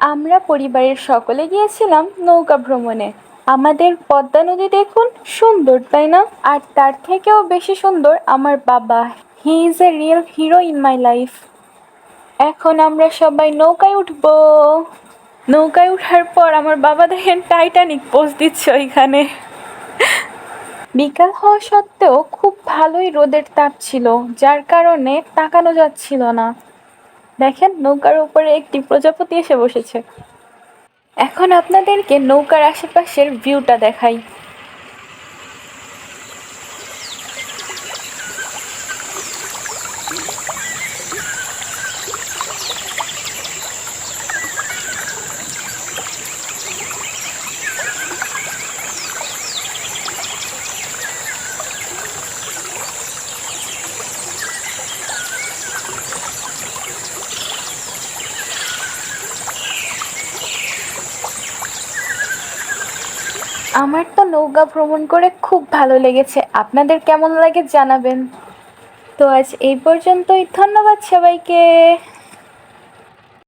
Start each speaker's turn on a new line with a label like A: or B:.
A: আমরা পরিবারের সকলে গিয়েছিলাম নৌকা ভ্রমণে। আমাদের পদ্মা নদী দেখুন সুন্দর, তাই না? আর তার থেকেও বেশি সুন্দর আমার বাবা। He is a real hero in my life এখন আমরা সবাই নৌকায় উঠব। নৌকায় ওঠার পর আমার বাবা দেখেন টাইটানিক পোজ দিচ্ছে ওইখানে। বিকাল হওয়া সত্ত্বেও খুব ভালোই রোদের তাপ ছিল, যার কারণে তাকানো যাচ্ছিল না। দেখেন নৌকার উপরে একটি প্রজাপতি এসে বসেছে। এখন আপনাদেরকে নৌকার আশেপাশের ভিউটা দেখাই। আমার তো নৌকা ভ্রমণ করে খুব ভালো লেগেছে। আপনাদের কেমন লাগে জানাবেন। তো আজ এই পর্যন্তই। ধন্যবাদ সবাইকে।